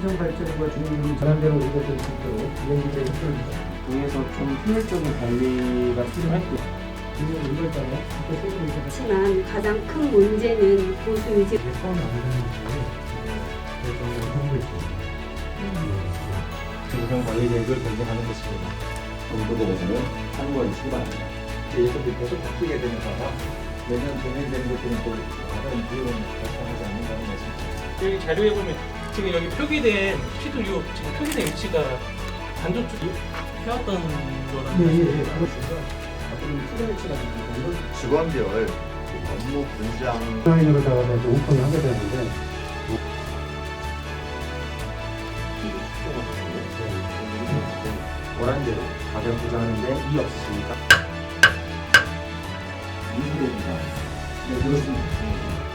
발전과 주민들이 전환되는 우리가 될수 있도록 이행기를 해줍니다. 동에서 좀 효율적인 관리가 필요했고 주민 운동장에 이렇게 세고 있는 하지만 가장 큰 문제는 보수 유지 처음에 안 되는 거예요. 그래서 하고 있습니다. 조정 관리 계획을 변경하는 것입니다. 정부들에서는 3월 출발합니다. 예산이 계속 바뀌게 되는 바라 내년 진행되는 것들은 또 다른 비용을 발생하지 않는다는 말씀입니다. 여기 자료에 보면 지금 여기 표기된 시도6 지금 표기된 위치가 반대쪽 해왔던 거라는 예, 예, 예. 말씀이세요? 그렇습니다. 앞으로 투자 배치가 됩니다. 이걸 직원별 업무 분장 온라인으로다가 이제 오픈을 하게 되는데 원안대로 가격 조정하는데 이의 없으십니까? 인수입니다. 네, 그렇습니다.